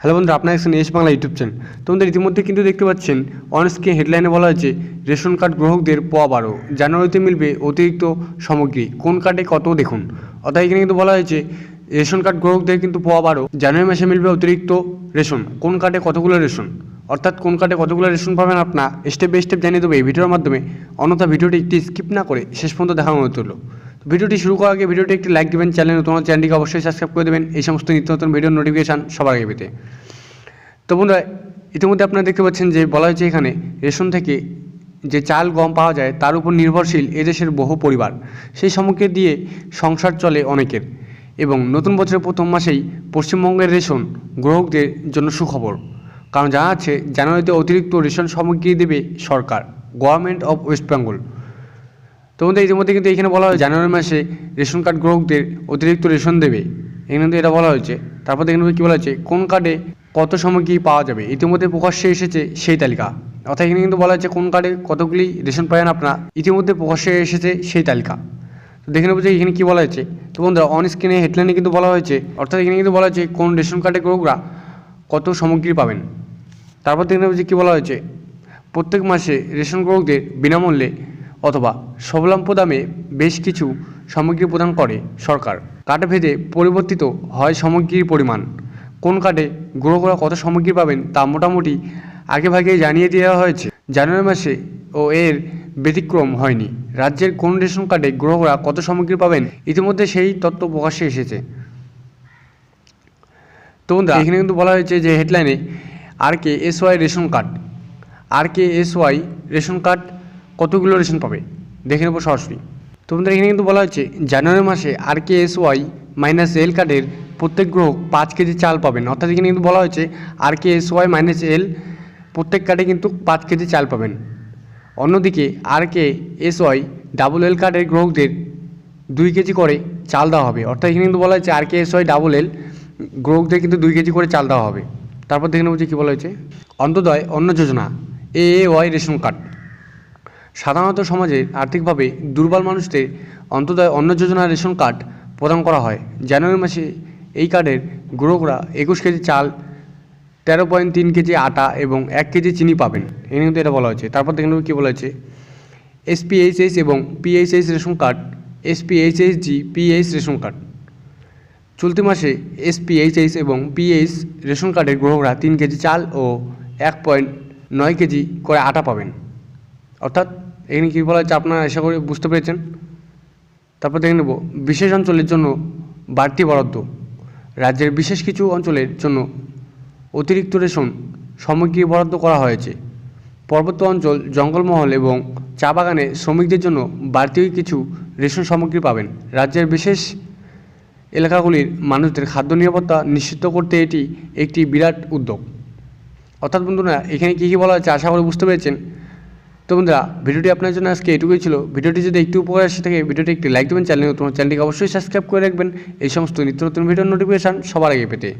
Hello বন্ধুরা, আপনার এসেছেন এস বাংলা ইউটিউব চ্যানেল। তো বন্ধুরা, ইতিমধ্যে কিন্তু দেখতে পাচ্ছেন, অনস্ক্রিন হেডলাইনে বলা হয়েছে, রেশন কার্ড গ্রাহকদের পাওয়া বারো। জানুয়ারিতে মিলবে অতিরিক্ত সামগ্রী। কোন কার্ডে কত দেখুন। অর্থাৎ এখানে কিন্তু বলা হয়েছে, রেশন কার্ড গ্রাহকদের কিন্তু পাওয়া বারো। জানুয়ারি মাসে মিলবে অতিরিক্ত রেশন। কোন কার্ডে কতগুলো রেশন? অর্থাৎ কোন কার্ডে কতগুলো রেশন পাবেন আপনার স্টেপ বাই স্টেপ জানিয়ে দেবো এই ভিডিওর মাধ্যমে। অন্যথা ভিডিওটি একটি স্কিপ না করে শেষ পর্যন্ত দেখার অনুরোধ রইল। তো ভিডিওটি শুরু করার আগে ভিডিওটি একটি লাইক দেবেন চ্যানেল নতুন চ্যানেলটিকে অবশ্যই সাবস্ক্রাইব করে দেবেন। এই সমস্ত নিত্য নতুন ভিডিওর নোটিফিকেশান সবার আগে পেতে। তো বন্ধুরা, ইতিমধ্যে আপনারা দেখতে পাচ্ছেন যে বলা হয়েছে এখানে, রেশন থেকে যে চাল, গম পাওয়া যায়, তার উপর নির্ভরশীল এদেশের বহু পরিবার। সেই সামগ্রী দিয়ে সংসার চলে অনেকের। এবং নতুন বছরের প্রথম মাসেই পশ্চিমবঙ্গের রেশন গ্রাহকদের জন্য সুখবর। কারণ জানা যাচ্ছে, জানুয়ারিতে অতিরিক্ত রেশন সামগ্রী দেবে সরকার গভর্নমেন্ট অফ ওয়েস্ট বেঙ্গল তো ইতিমধ্যে কিন্তু এখানে বলা হয় জানুয়ারি মাসে রেশন কার্ড গ্রাহকদের অতিরিক্ত রেশন দেবে। এখানে কিন্তু এটা বলা হয়েছে। তারপর এখানে কী বলা হয়েছে, কোন কার্ডে কত সময় সামগ্রী পাওয়া যাবে। ইতিমধ্যে প্রকাশ্যে এসেছে সেই তালিকা। অর্থাৎ এখানে কিন্তু বলা হয়েছে, কোন কার্ডে কতগুলি রেশন পাবেন আপনারা। ইতিমধ্যে প্রকাশ্যে এসেছে সেই তালিকা। তো দেখে নেব যে এখানে কী বলা হয়েছে। তো বন্ধুরা অন স্ক্রিনে হেডলাইনে কিন্তু বলা হয়েছে, অর্থাৎ এখানে কিন্তু বলা হয়েছে, কোন রেশন কার্ডে গ্রাহকরা কত সামগ্রী পাবেন। তারপর দেখে নেব যে কী বলা হয়েছে, প্রত্যেক মাসে রেশন গ্রাহকদের বিনামূল্যে অথবা স্বল্প দামে বেশ কিছু সামগ্রী প্রদান করে সরকার। কার্ডে ভেদে পরিবর্তিত হয় সামগ্রীর পরিমাণ। কোন কার্ডে গ্রাহকরা কত সামগ্রী পাবেন তা মোটামুটি আগে ভাগেই জানিয়ে দেওয়া হয়েছে। জানুয়ারি মাসে ও এর ব্যতিক্রম হয়নি। রাজ্যের কোন রেশন কার্ডে গ্রাহকরা কত সামগ্রী পাবেন ইতিমধ্যে সেই তথ্য প্রকাশ্যে এসেছে। তো বন্ধুরা, এখানে কিন্তু বলা হয়েছে যে হেডলাইনে R K S Y ration card. R K S Y ration card কতগুলো রেশন পাবে? দেখে নেব সরাসরি। তো বন্ধুরা এখানে কিন্তু বলা হচ্ছে জানুয়ারি মাসে R K S Y minus L কার্ডের প্রত্যেক গ্রহক পাঁচ কেজি চাল পাবেন। অর্থাৎ এখানে কিন্তু বলা হয়েছে R K S Y minus L প্রত্যেক কার্ডে কিন্তু পাঁচ কেজি চাল পাবেন। অন্যদিকে R K S Y double L কার্ডের গ্রহকদের দুই কেজি করে চাল দেওয়া হবে। অর্থাৎ এখানে কিন্তু বলা হয়েছে R K S Y double L গ্রহকদের কিন্তু দুই কেজি করে চাল দেওয়া হবে। তারপর দেখে নেব যে কী বলা হয়েছে Antyodaya Anna Yojana A Y ration card. সাধারণত সমাজের আর্থিকভাবে দুর্বল মানুষদের অন্তদয় অন্ন যোজনা রেশন কার্ড প্রদান করা হয়। জানুয়ারি মাসে এই কার্ডের গ্রাহকরা একুশ কেজি চাল, তেরো পয়েন্ট তিন কেজি আটা এবং এক কেজি চিনি পাবেন। এই কিন্তু এটা বলা হয়েছে। তারপর দেখেন কী বলা হয়েছে। এসপিএইচএস এবং পিএইচএস রেশন কার্ড, এসপিএইচএস জি, পিএইচ রেশন কার্ড। চলতি মাসে এসপিএইচএস এবং পিএইচ রেশন কার্ডের গ্রহকরা তিন কেজি চাল ও এক পয়েন্ট নয় কেজি করে আটা পাবেন। অর্থাৎ এখানে কী বলা হচ্ছে আপনারা আশা করি বুঝতে পেরেছেন। তারপর দেখে নেব। বিশেষ অঞ্চলের জন্য বাড়তি বরাদ্দ। রাজ্যের বিশেষ কিছু অঞ্চলের জন্য অতিরিক্ত রেশন সামগ্রী বরাদ্দ করা হয়েছে। পর্বত্য অঞ্চল, জঙ্গলমহল এবং চা বাগানে শ্রমিকদের জন্য বাড়তি কিছু রেশন সামগ্রী পাবেন। রাজ্যের বিশেষ এলাকাগুলির মানুষদের খাদ্য নিরাপত্তা নিশ্চিত করতে এটি একটি বিরাট উদ্যোগ। অর্থাৎ বন্ধুরা, এখানে কী কী বলা হচ্ছে আশা করি বুঝতে পেরেছেন। তো বন্ধুরা, ভিডিওটি আপনার জন্য আজকে এটুকুই ছিল। ভিডিওটি যদি একটু উপকার আসে থাকে, ভিডিওটি একটি লাইক দেবেন, চ্যানেল তোমার চ্যানেলটিকে অবশ্যই সাবস্ক্রাইব করে রাখবেন। এই সমস্ত নিত্য নতুন ভিডিওর নোটিফিকেশান সবার আগে পেতে।